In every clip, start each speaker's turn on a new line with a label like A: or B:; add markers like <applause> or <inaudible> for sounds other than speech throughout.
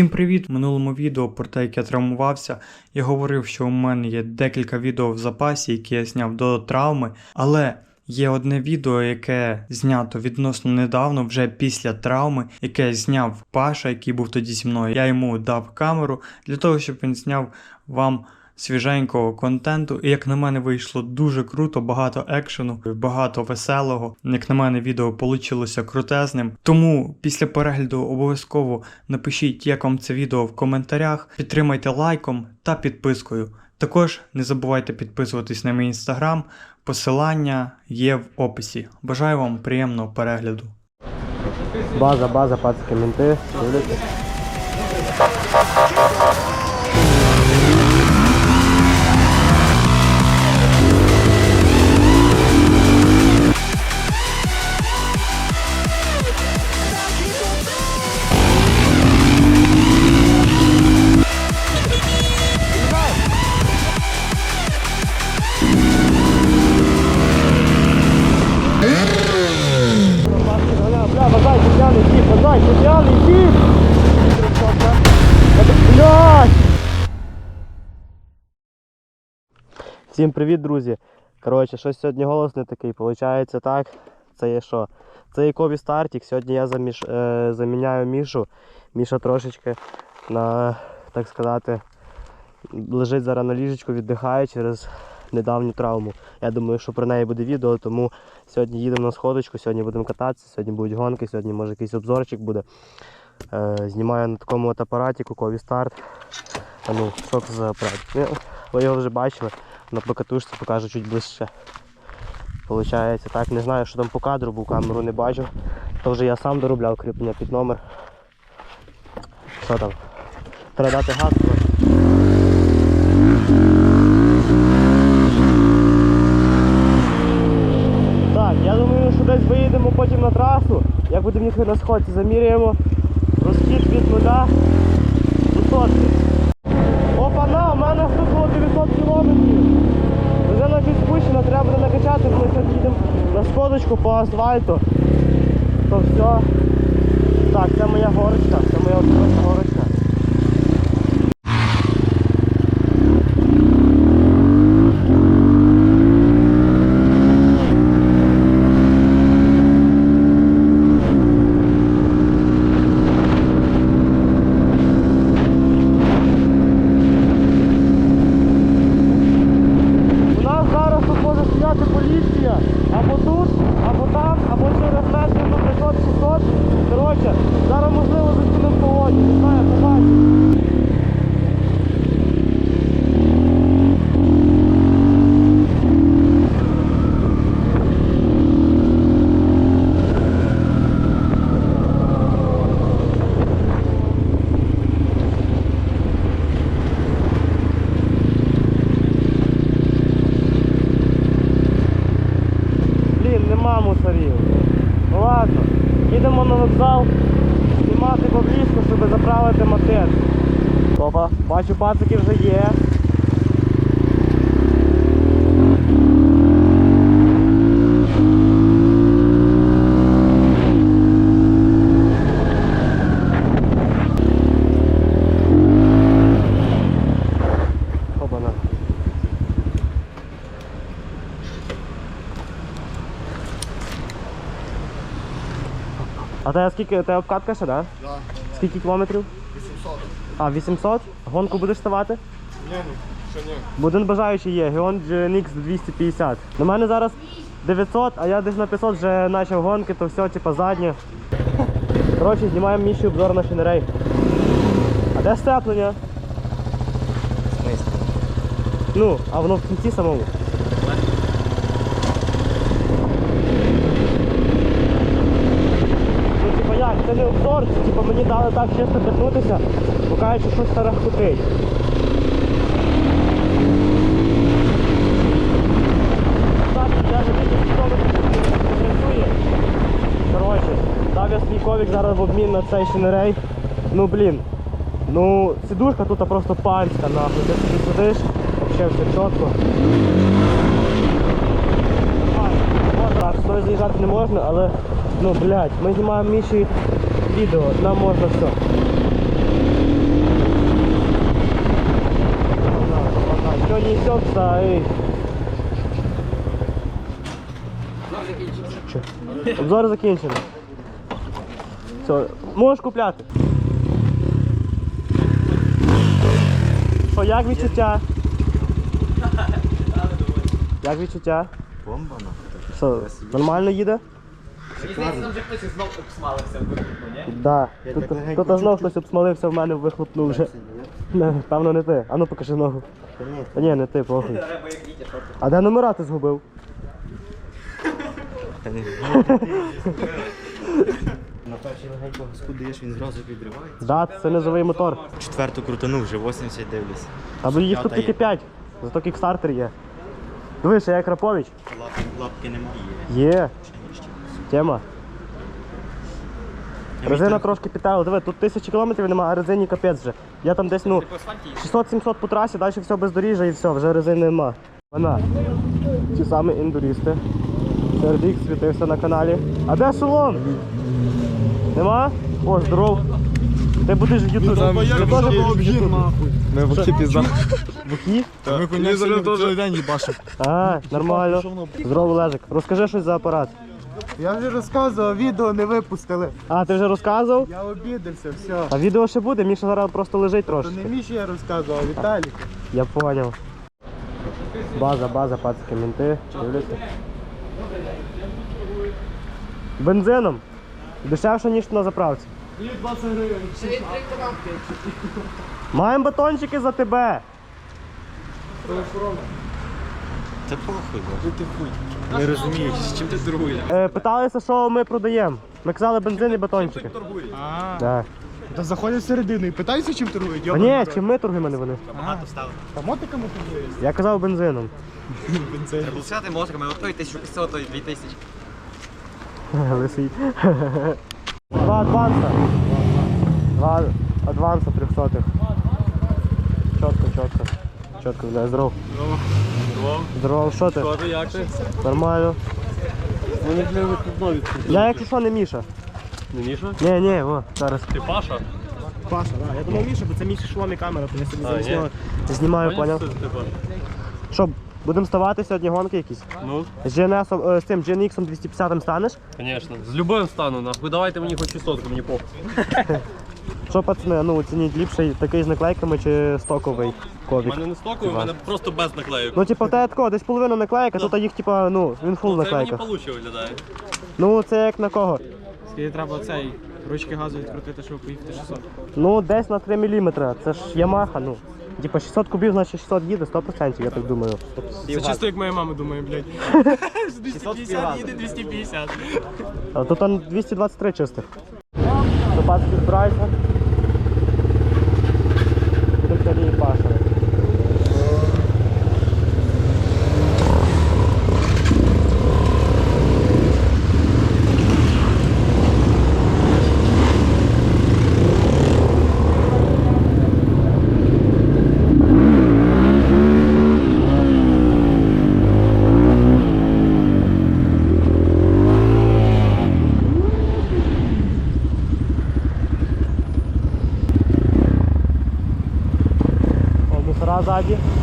A: Всім привіт! В минулому відео про те, як я травмувався, я говорив, що у мене є декілька відео в запасі, які я зняв до травми, але є одне відео, яке знято відносно недавно, вже після травми, яке зняв Паша, який був тоді зі мною. Я йому дав камеру для того, щоб він зняв вам. Свіженького контенту, і як на мене вийшло дуже круто, багато екшену, багато веселого. Як на мене, відео получилося крутезним. Тому після перегляду обов'язково напишіть, як вам це відео в коментарях, підтримайте лайком та підпискою. Також не забувайте підписуватись на мій інстаграм, посилання є в описі. Бажаю вам приємного перегляду.
B: База, база, пацки, менти. Дивляться. Всім привіт, друзі! Коротше, щось сьогодні голос не такий, виходить так. Це є що? Це є Кобі Стартік. Сьогодні я заміш... е, заміняю Мішу. Міша трошечки на, так сказати, лежить зараз на ліжечку, віддихає через недавню травму. Я думаю, що про неї буде відео, тому сьогодні їдемо на сходочку, сьогодні будемо кататися, сьогодні будуть гонки, сьогодні може якийсь обзорчик буде. Е, знімаю на такому от апараті Кукові старт. А ну, що це за апарат? Ну, Ви його вже бачили, на покатушці покажу чуть ближче. Получається так, не знаю, що там по кадру, бо камеру не бачу. То вже я сам доробляв кріплення під номер. Що там? Треба дати газ. Так, я думаю, що десь виїдемо потім на трасу. Як будемо їхати на сходці, заміряємо розхід від нуля до сотки. Опана, у мене тут було 900 кілометрів. Вже на спущена, треба буде накачати, бо ми сьогодні їдемо на сходочку по асфальту. То все. Так, це моя горочка, це моя горочка. У нас зараз тут може стояти поліція або тут, або там, або через метрів до 500-600. Коротше, зараз можливо зустрінемо в колоні, не знаю, побачимо. Блін, нема мусорів. Ну ладно, їдемо на вокзал, знімати поблизько, щоб заправити мотель. Опа, бачу пацики вже є. Опана. А тебе скільки, тебе обкатка ще, да?
C: Да,
B: Скільки кілометрів?
C: 800.
B: А, 800? Гонку будеш ставати?
C: Ні, ні, ще ні.
B: Бо один бажаючий є, Геон GNX 250. На мене зараз 900, а я десь на 500 вже почав гонки, то все, типа заднє. Коротше, знімаємо Міші обзор на шинерей. А де степлення? Ну, а воно в кінці самому. Ну, не обзор, це типа мені дали так чисто пихнутися, бо кажуть, що щось тарахкотить. Так, я за 10 кілометрів не працює. Коротше, дав я свій ковік зараз в обмін на цей шинерей. Ну блін. Ну, сидушка тут просто панська, нахуй. Ти сидиш, взагалі все чітко. Так, сюди заїжджати не можна, але ну блядь, ми знімаємо Міші відео, нам можна все. Що несеться, ей? Обзор закінчено. Все, можеш купляти. Що, як відчуття? Як відчуття?
D: Бомба нахуй.
B: Що, нормально їде?
E: Там вже хтось знов обсмалився в вихлопну, ні?
B: Да. Тут, тут знов хтось обсмалився в мене вихлопнув вже. Не, певно не ти. А ну покажи ногу. Та ні, не ти, похуй.
E: Треба як?
B: А де номера ти згубив? <laughs>
D: На перший легенько газку даєш, він зразу підривається.
B: Да, це низовий мотор.
D: Четверту крутанув, вже 80 дивлюсь.
B: Або їх тут
D: П'ята
B: тільки
D: є.
B: 5. Зато кікстартер є. Дивись, я як Рапович.
D: Лапки, лапки немає.
B: Є. Тема. Резина трошки підтягла. Диви, тут тисячі кілометрів немає, а резині капець вже. Я там десь, ну, 600-700 по трасі, далі все бездоріжжя і все, вже резини нема. Вона. Ті самі індурісти. Сердік світився на каналі. А де шолом? Нема? О, здоров. Ти будеш в Ютубі. Ти теж в Ютубі.
C: Ми в окі пізда.
B: Вухі?
C: Ми день їбашимо.
B: А, нормально. Здорово, Лежик. Розкажи щось за апарат.
F: Я вже розказував, відео не випустили.
B: А, ти вже розказував?
F: Я обідався, все.
B: А відео ще буде, Міша зараз просто лежить
F: То
B: трошки.
F: не Міші я розказував, а Віталік.
B: Я понял. База, база, пацки, менти. Дивляться. Бензином. Дешевше, ніж на заправці. Маємо батончики за тебе.
D: Та похуй, бо. Не розумієш, з чим ти торгуєш?
B: Е, питалися, що ми продаємо. Ми казали бензин і батончики. Да.
F: та заходять всередину і питаються, чим торгують.
B: А ні, чим ми торгуємо, а не вони.
D: Багато стало.
F: Та мотиками торгують.
B: Я казав бензином. <laughs>
E: Треба взяти моторами, от той 1500, той 2000. <laughs>
B: Лисий. <laughs> Два адванса. Два адванса трьохсотих. Чітко, чітко. Чітко, здоров. Здоров. Здоров, що ти?
C: Що як ти?
B: Нормально.
C: Вони для тут нові.
B: Я якщо що не Міша.
C: Не Міша?
B: Ні, ні, о, зараз.
C: Ти Паша?
B: Паша, да. Я думав Міша, бо це Міша шлом і камера, то я собі
C: А,
B: зараз
C: ні.
B: нього знімаю, поняв. Що, будемо ставати сьогодні гонки якісь?
C: Ну,
B: З GNS, е, з цим GNX 250 станеш?
C: звісно. З любим стану, нахуй. Давайте мені хоч 600, мені похуй. <laughs>
B: Що, пацани, ну оцініть ліпший такий з наклейками чи стоковий
C: У
B: ковік?
C: мене не стоковий, у мене просто без наклеїв.
B: Ну, типу, в тебе такого, десь половина наклейка, тут їх, типа, ну, він фул
C: Це мені
B: наклейка.
C: получше виглядає.
B: Ну, це як на кого?
F: Скільки треба цей ручки газу відкрутити, щоб поїхати 600.
B: Ну, десь на 3 мм. Це ж Ямаха, ну. Типа 600 кубів, значить 600 їде, 100%, я так думаю.
F: Це чисто як моя мама думає, блядь. <laughs> 250 їде 250.
B: А тут он 223 чистих. Запаски збирайся. Будемо сьогодні і пашили. О, мусора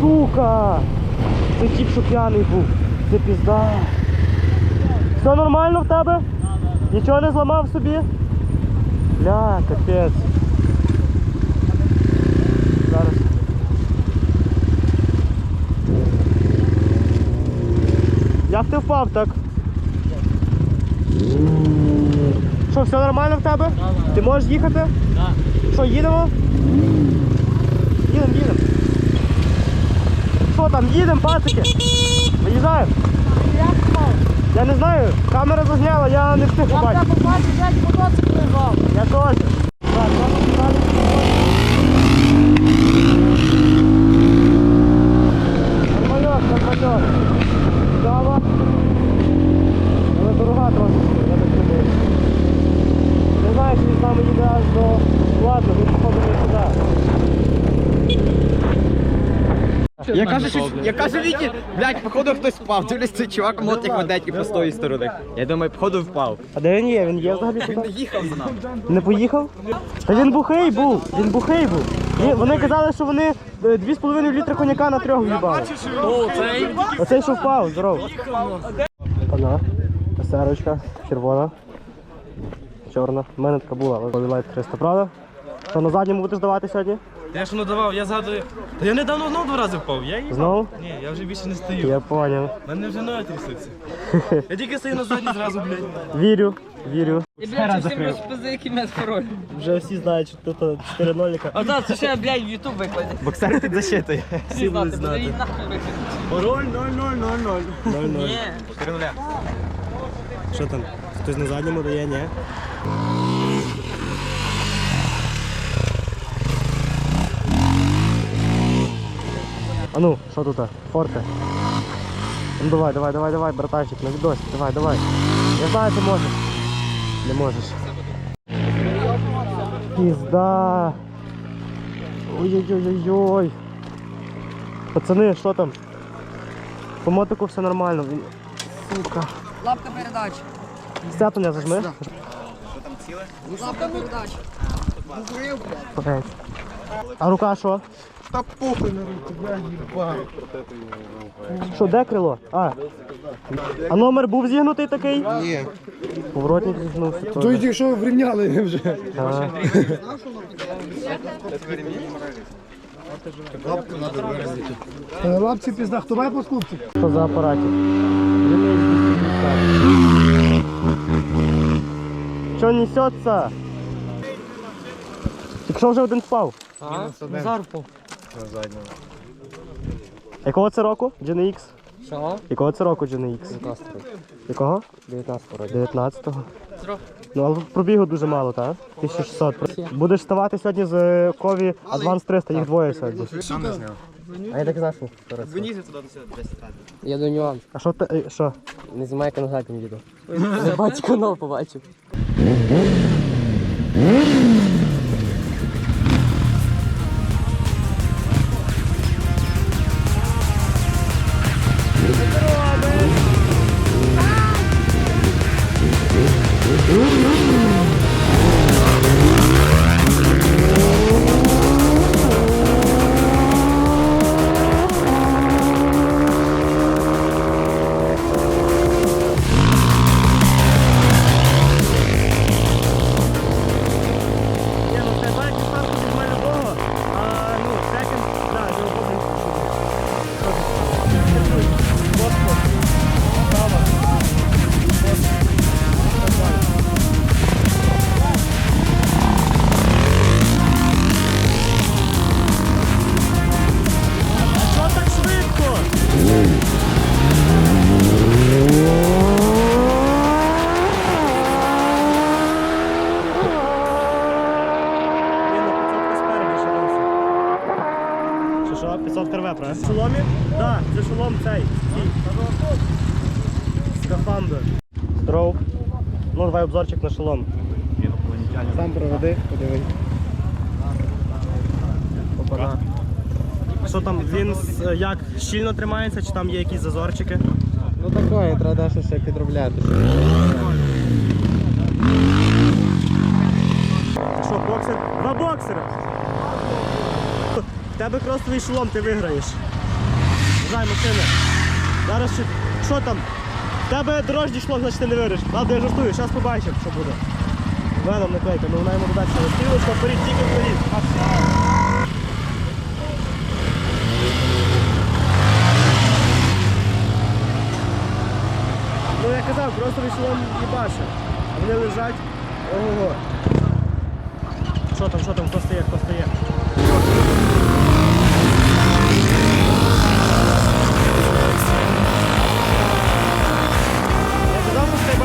B: Сука! Це тіп, що п'яний був. Це пізда. Все нормально в тебе? Нічого не зламав собі? Бля, капець. Зараз. Як ти впав так? Що, все нормально в тебе? Ти можеш їхати? Так. Що, їдемо? Їдемо, їдемо. Що там, їдемо, пацики? Виїжджаємо. Я не знаю, камера зазняла, я не встиг побачити. Я теж. Так, зараз далі. Нормальок, нормальок. Цікаво. Але дорога трошечки, я так думаю. Не знаю, чи він з нами їде аж до... Ладно, він походу не сюди.
E: Я кажу, що я кажу Вікі, блядь, походу хтось впав. Дивлюсь, цей чувак мотик веде тільки з тої сторони. Я думаю, походу впав.
B: А де він є? Він є взагалі
E: Він не їхав за нами.
B: Не поїхав? Та він бухий був, він бухий був. Ні, вони казали, що вони е, 2,5 літри коньяка на трьох в'їбали.
C: Цей.
B: Оцей, що впав, здоров. Вона, есерочка, червона, чорна. У мене така була, але Light 300, правда? Що на задньому будеш давати сьогодні?
F: Я ж надавав, я згадую. Та я недавно знову два рази впав. Я її.
B: Знову?
F: Ні, я вже більше не стою.
B: Я поняв.
F: Мене вже ноги трясуться. <laughs> Я тільки стою на задній зразу, блядь.
B: Вірю, вірю.
G: І, блядь, всім розпизи, який мес пароль.
B: Вже всі знають, що тут 4 ноліка.
G: А так, це ще, блядь, в Ютуб викладе.
E: Боксер під защитою.
G: Всі знати, буде і нахуй викладе.
B: Пароль 0000.
G: Ні.
B: Що там? Хтось на задньому дає, ні? А ну, що тут? Форте. Ну давай, давай, давай, давай, братанчик, на відосі, давай, давай. Я знаю, ти можеш. Не можеш. Пізда. Ой-ой-ой-ой. Пацани, що там? По мотику все нормально. Він- Сука.
G: Лапка передач.
B: Сцеплення зажми.
G: Лапка передач.
B: Окей. А рука що?
D: Та похуй на руку, блядь,
B: Що, де крило? А. А номер був зігнутий такий?
D: Ні.
B: Поворотник зігнувся.
D: То
B: теж.
D: й що врівняли вже.
B: А.
D: Е, Лапці пізда, хто має по скупці?
B: Що за апаратик? Що несеться? Якщо вже один впав.
G: Назар впав.
B: Якого це року? GNX?
G: Що?
B: Якого це року GNX? Якого? 19-го. 19-го. Ну, але пробігу дуже мало, так? 1600. Будеш ставати сьогодні з Кові Advance 300, їх двоє сьогодні. А я так знав, що зараз.
G: Я до нюанс.
B: А що ти, е, що?
G: Не знімай як на заднім їду. Я бачу канал побачив. <laughs>
B: давай на шолом.
D: Сам проведи, подивись.
B: Опана. Що там, він як щільно тримається, чи там є якісь зазорчики?
D: Ну такое, треба дещо ще підробляти.
B: Що, боксер? Два боксери! В тебе кросовий шолом, ти виграєш. Зай машини. Зараз що там? Тебе дорожній шлок, значить ти не вириш. Ладно, я жартую, зараз побачимо, що буде. Веном наклейка, ну вона йому додаться. Стрілочка, вперед, тільки вперед. Ну я казав, просто веселом їбаше. А вони лежать. Ого. Що там, що там, хто стає, хто стає?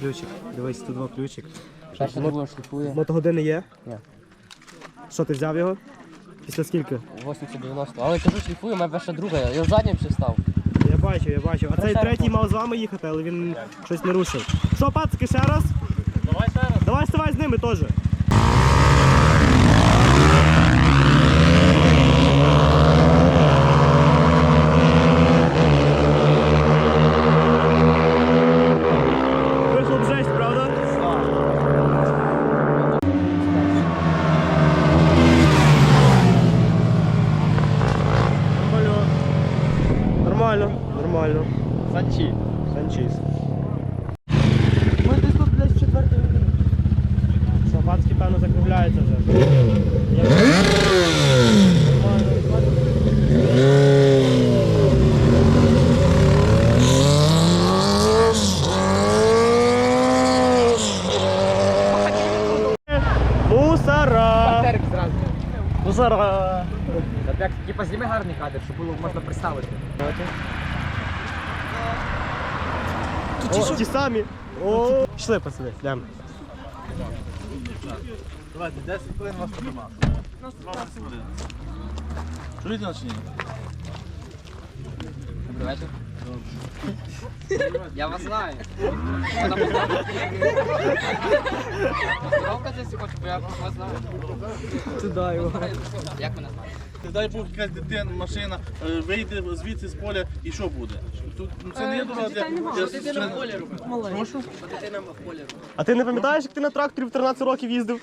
B: ключик. Дивись, тут два ключик.
G: Перше не було шліфує.
B: Мотогодини є?
G: Ні.
B: Що ти взяв його? Після скільки?
G: 80-90. Але кажу, шліфує, моя перша друга. Я в заднім ще став.
B: Я бачу, я бачу. А цей третій мав з вами їхати, але він щось не рушив. Що, пацки, ще раз?
C: Давай ще раз.
B: Давай вставай з ними теж. Вихлоп жесть, правда? Нормально. Нормально, нормально.
E: Санчі.
B: Санчіс.
G: Ми десь тут, блядь, в четвертій
B: Що, пацки, певно, закругляються вже. Я- Нормально, нормально. Мусора!
E: Терк зразу.
B: Мусора!
E: Та так, типа, зніми гарний кадр, щоб було можна представити.
B: О, ті самі. О, пішли, пацани, йдемо.
D: Давайте 10 хвилин вас нема. Чуєте нас чи ні?
E: Добрий вечір. Я вас знаю. Здоровка здесь хочу, бо я вас знаю.
G: Туди його.
E: Як мене знаєте?
D: Дай Бог якась дитина, машина, е, вийде звідси з поля і що буде? Тут ну, це не є дорога для... для-
E: Дитина в полі робить.
B: Прошу? А ти не пам'ятаєш, як ти на тракторі в 13 років їздив?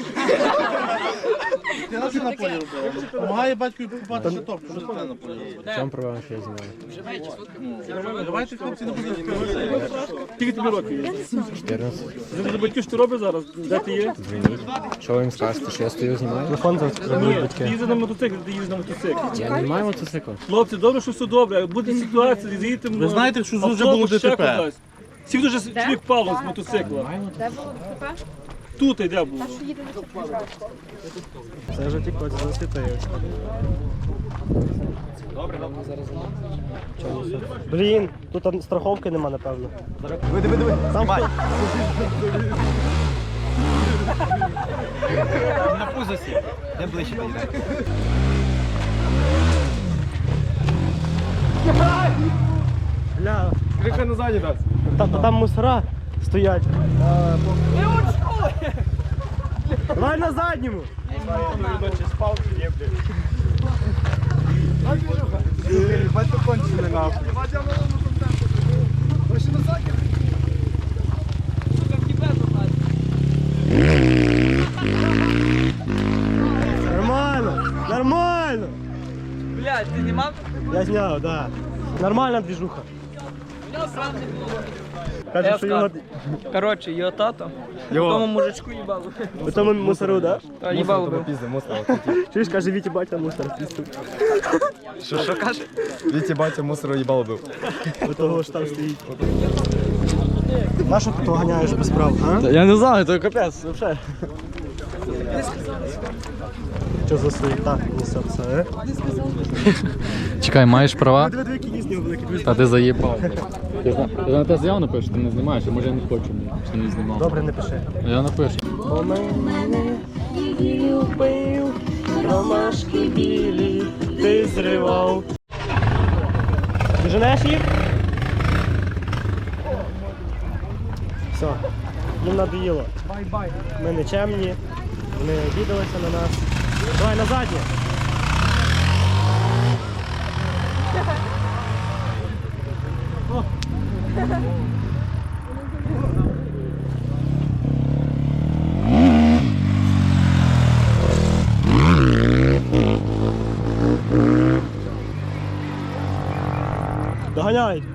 D: Ти на що на полі робила? Помагає батькові покупати шаток, що дитина на полі робить.
G: Чому проблема,
E: чи сутки?
D: Давайте, хлопці, не будемо
F: Скільки тобі років?
G: 14.
F: Ти за батьків що ти робиш зараз? Де ти є?
G: Що ви їм скажете, що я стою знімаю?
B: Телефон
F: Ні, ти їздиш на мотоциклі, ти їздиш на мотоциклі.
G: Я не маю мотоцикла.
F: Хлопці, добре, що все добре. Буде ситуація, з'їдете.
D: Ви знаєте, що вже було ДТП?
F: Сів дуже чоловік впало з мотоцикла.
H: Де було КП?
F: Тут іде було.
H: Та що їде КП?
B: Це вже тільки засвітає. Блін, тут страховки нема, напевно.
E: Диви, диви, диви. Знімай. <laughs> На пузо сів. Ближче йде.
B: Бля,
F: Крика на ззаді дасть.
B: та, та там мусора стоять. Давай на задньому. Нормально, нормально.
G: Блядь, ти не мав?
B: Я зняв, да. Нормальна движуха. Каже, що його
G: Коротше, його тато. Тому мужичку їбало.
B: у тому мусору, да?
G: Та їбало бив.
B: Чуєш, каже, Вітя батя мусор пістив.
E: Що, що каже? Віті батя мусору їбало бив.
B: У того ж там стоїть. На що ти ганяєш без прав, а?
F: Я не знаю, то капець.
B: Вообще. Що за суета несеться, е?
I: Чекай, маєш права?
B: Диви, диви, які ніс великі, диви.
I: Та ти заїбав.
J: Ти ти на те заяву напишеш, ти не знімаєш, а може я не хочу, що не знімав.
B: Добре, не пиши.
J: Я напишу.
B: Бо мене любив, ромашки білі, ти зривав. Ти женеш їх? Все, їм надоїло. Ми не чемні, вони обідалися на нас. Давай на заднє. Доганяй.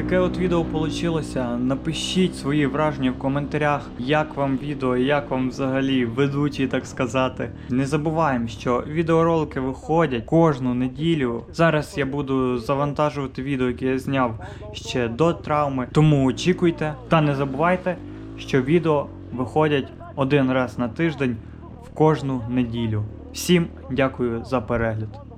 A: Таке от відео получилося. Напишіть свої враження в коментарях, як вам відео, як вам взагалі ведучий, так сказати. Не забуваємо, що відеоролики виходять кожну неділю. Зараз я буду завантажувати відео, яке я зняв ще до травми. Тому очікуйте та не забувайте, що відео виходять один раз на тиждень в кожну неділю. Всім дякую за перегляд.